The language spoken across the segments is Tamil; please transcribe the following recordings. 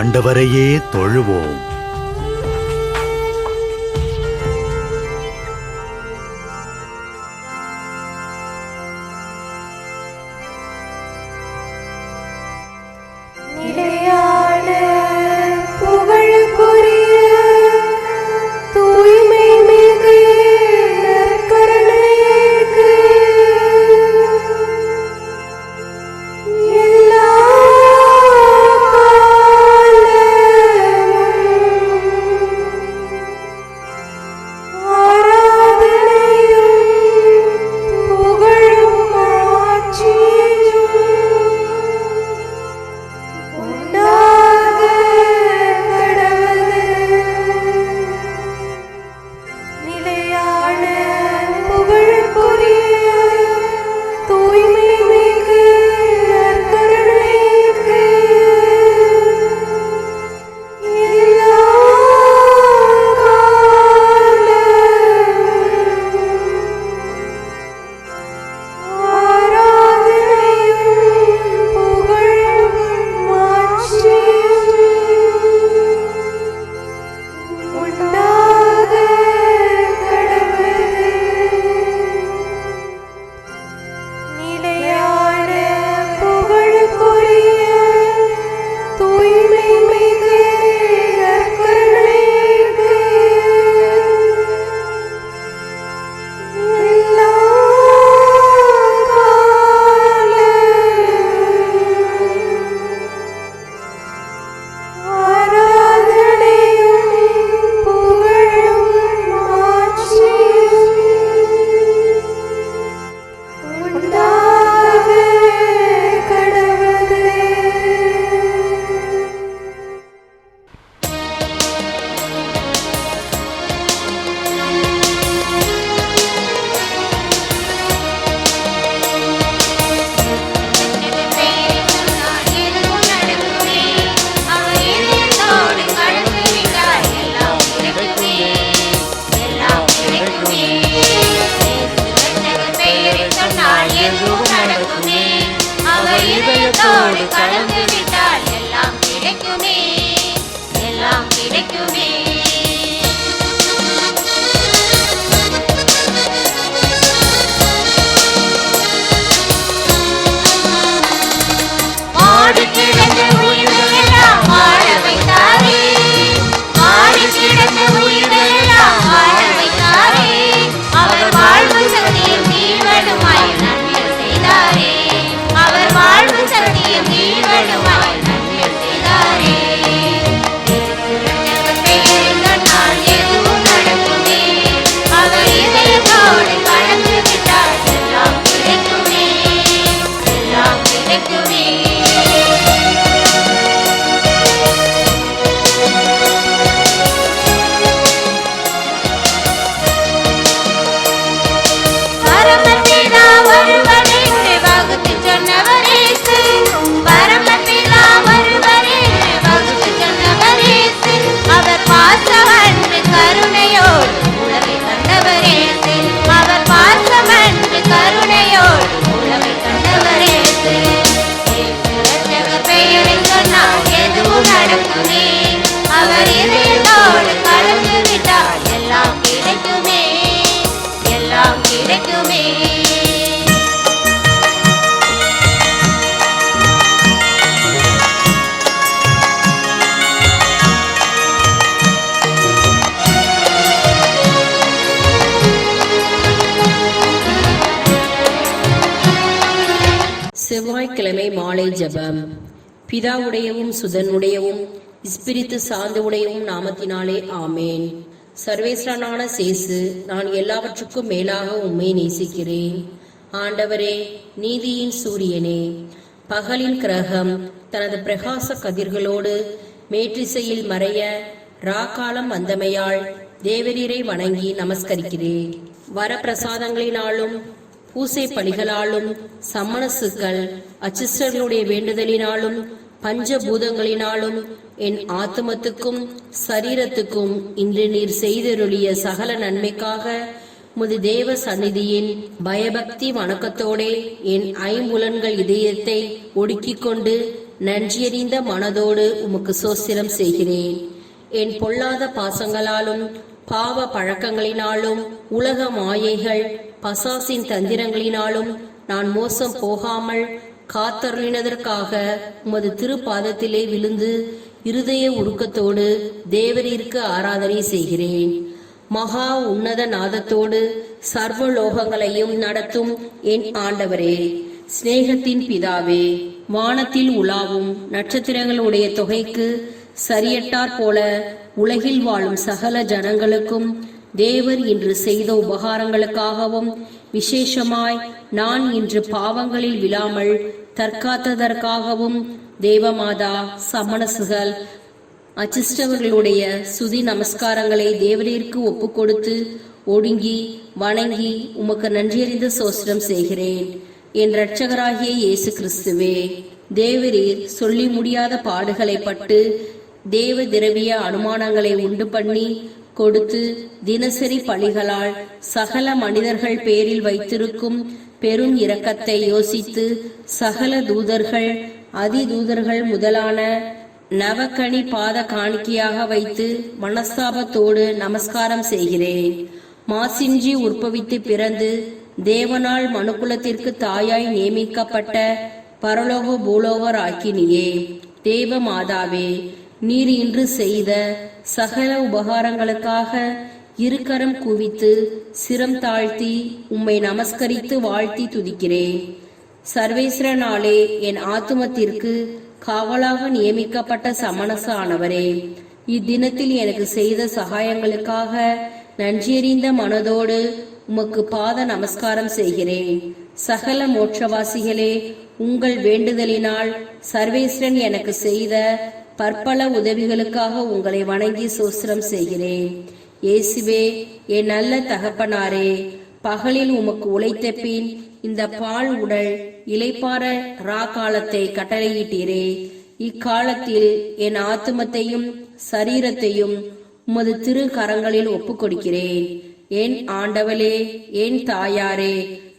ஆண்டவரையே தொழுவோம். நடக்குமே. அவ இதயத்தோடு கலந்து விட்டால் எல்லாம் கிடைக்குமே. எல்லாம் கிடைக்குமே. செவ்வாய்க்கிழமை மாலை ஜபம். பிதாவுடையவும் சுதனுடையவும் இஸ்பிரித்து சார்ந்துடையவும் நாமத்தினாலே ஆமேன். சர்வேஸ்வரனான சேசு நான் எல்லாவற்றுக்கும் மேலாக உம்மை நேசிக்கிறேன். ஆண்டவரே நீதியின் சூரியனே பகலில் கிரகம் தனது பிரகாச கதிர்களோடு மேற்றிசையில் மறைய ராக்காலம் வந்தமையால் தேவரீரை வணங்கி நமஸ்கரிக்கிறேன். வரப்பிரசாதங்களினாலும் பூசை பலிகளாலும் சம்மணசுக்கள் அச்சிஸ்டர்களுடைய வேண்டுதலினாலும் பஞ்சபூதங்களினாலும் என் ஆத்மத்துக்கும் சரீரத்துக்கும் இன்று நீர் செய்தருளிய சகல நன்மைக்காக முது தேவ சந்நிதியின் பயபக்தி வணக்கத்தோடே என் ஐம்புலன்கள் இதயத்தை ஒடுக்கிக் கொண்டு நன்றியறிந்த மனதோடு உமக்கு சோசிரம் செய்கிறேன். என் பொல்லாத பாசங்களாலும் பாவ பழக்கங்களினாலும் உலக மாயைகள் பசாசின் தந்திரங்களினாலும் நான் மோசம் போகாமல் காத்தருளினதற்காக உமது திருப்பாதத்திலே விழுந்து இருதய உருக்கத்தோடு தேவரீருக்கு ஆராதனை செய்கிறேன். மகா உன்னத நாதத்தோடு சர்வலோகங்களையும் நடத்தும் என் ஆண்டவரே சிநேகத்தின் பிதாவே வானத்தில் உலாவும் நட்சத்திரங்களுடைய தொகைக்கு சரியட்டாற் போல உலகில் வாழும் சகல ஜனங்களுக்கும் தேவர் இன்று செய்த உபகாரங்களுக்காகவும் விசேஷமாய் நான் இன்று பாவங்களில் விழாமல் தற்காத்ததற்காகவும் தேவமாதா சமணசுகள் அச்சிஷ்டவர்களுடைய சுதி நமஸ்காரங்களை தேவரிற்கு ஒப்பு கொடுத்து ஒடுங்கி வணங்கி உமக்கு நன்றியறிந்து சோஸ்திரம் செய்கிறேன். என் இரட்சகராகிய இயேசு கிறிஸ்துவே தேவரீர் சொல்லி முடியாத பாடுகளை பட்டு தேவ திரவிய அனுமானங்களை உண்டு பண்ணி கொடுத்து தினசரி பழிகளால் சகல மனிதர்கள் பேரில் வைத்திருக்கும் பெரும் இரக்கத்தை யோசித்து சகல தூதர்கள் அதிதூதர்கள் முதலான நவக்கனி பாத காணிக்கையாக வைத்து மனஸ்தாபத்தோடு நமஸ்காரம் செய்கிறேன். மாசின்றி உற்பவித்து பிறந்து தேவனால் மனுக்குலத்திற்கு தாயாய் நியமிக்கப்பட்ட பரலோக பூலோகர் ஆக்கினியே தேவ மாதாவே நீர் இன்று செய்த சகல உபகாரங்களுக்காக இருக்கரம் குவித்து சிரம் தாழ்த்தி உம்மை நமஸ்கரித்து வாழ்த்தி துதிக்கிறேன் சர்வேஸ்வரனாலே என் ஆத்துமத்திற்கு காவலாக நியமிக்கப்பட்ட சமணச ஆனவரே இத்தினத்தில் எனக்கு செய்த சகாயங்களுக்காக நன்றியறிந்த மனதோடு உமக்கு பாத நமஸ்காரம் செய்கிறேன். சகல மோட்சவாசிகளே உங்கள் வேண்டுதலினால் சர்வேஸ்வரன் எனக்கு செய்த பற்பல உதவிகளுக்காக உங்களை வணங்கி சோஸ்திரம் செய்கிறேன். இயேசுவே என் நல்ல தகப்பனாரே பகலில் உமக்கு உழைத்த பின் இந்த பால் உடல் இலைப்பார ரா காலத்தை கட்டளையிட்டீரே. இக்காலத்தில் என் ஆத்துமத்தையும் சரீரத்தையும் உமது திரு கரங்களில் ஒப்புக் கொடுக்கிறேன் என் ஆண்டவளே என் தாயாரே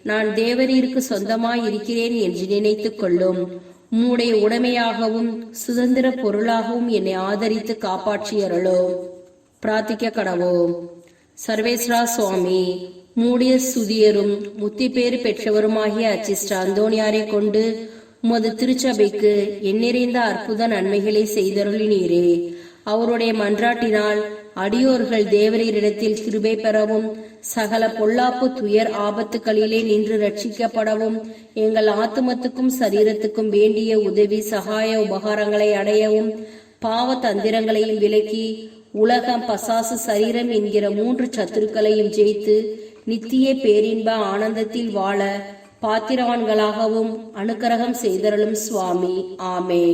நான் தேவரீருக்கு சொந்தமாய் இருக்கிறேன் என்று நினைத்துக் கொள்ளும் உம்முடைய உடைமையாகவும் சுதந்திர பொருளாகவும் என்னை ஆதரித்து காப்பாற்றியறளோ பிரார்த்திக்க கடவோம். சர்வேஸ்வரா சுவாமி மூடிய சுதியரும் முத்தி பேர் பெற்றவருமாகிய அச்சிஸ்ட அந்தோனியாரை கொண்டு உமது திருச்சபைக்கு எண்ணிறைந்த அற்புத நன்மைகளை செய்தருளினீரே. அவருடைய மன்றாட்டினால் அடியோர்கள் தேவரீரிடத்தில் கிருபை பெறவும் சகல பொல்லாப்பு துயர் ஆபத்துகளிலே நின்று ரட்சிக்கப்படவும் எங்கள் ஆத்துமத்துக்கும் சரீரத்துக்கும் வேண்டிய உதவி சகாய உபகாரங்களை அடையவும் பாவ தந்திரங்களையும் விலக்கி உலகம் பசாசு சரீரம் என்கிற மூன்று சத்துருக்களையும் ஜெயித்து நித்திய பேரின்ப ஆனந்தத்தில் வாழ பாத்திரவான்களாகவும் அனுக்கிரகம் செய்தருளும் சுவாமி. ஆமே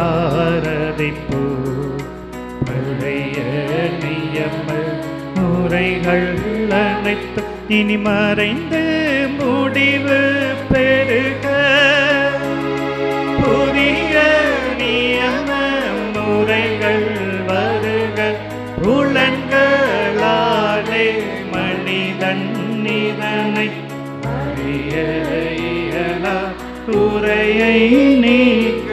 ஆரதிப்போ பழைய நியம முறைகள் அனைத்து இனி மறைந்து முடிவு பெருக புதிய நியம முறைகள் வருக. புலன்களாலே மனிதன் நிதனை அறிய இயலா. குறையை நீக்க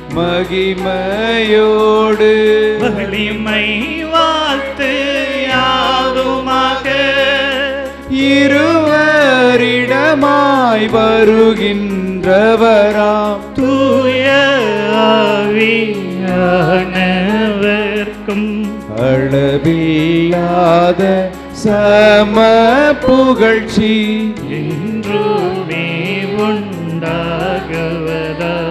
மகிமையோடு. வலிமை வாழ்த்து யாதுமாக. இருவரிடமாய் வருகின்றவராம். தூய ஆவியானவர்க்கும். அளவில்லாத சம புகழ்ச்சி. என்றுமே உண்டாகவதாமே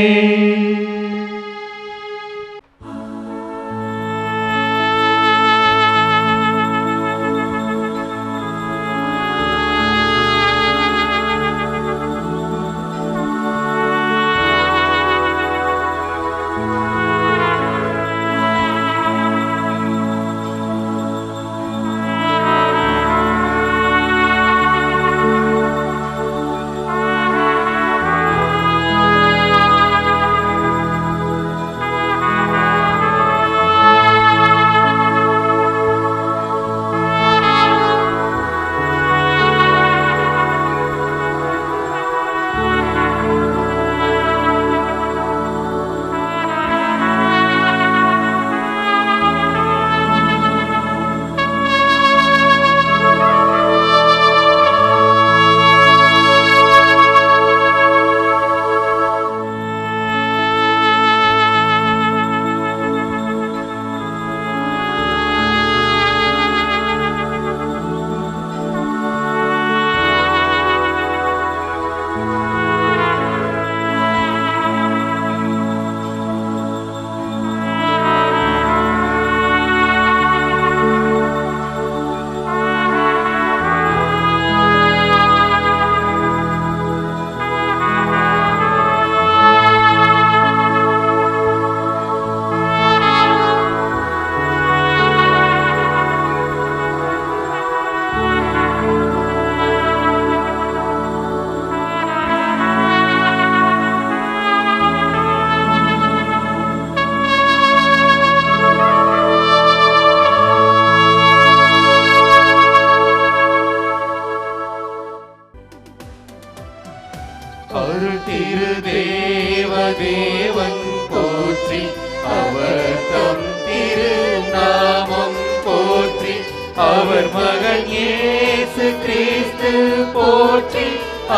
போற்றி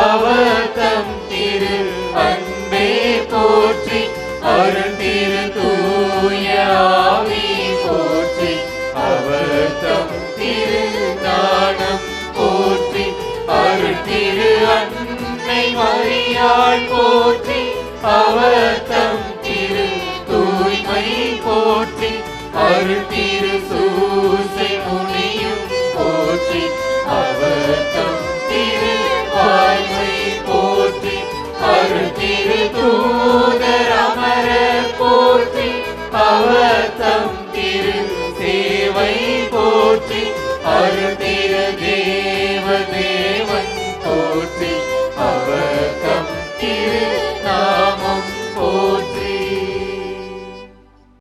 அவர்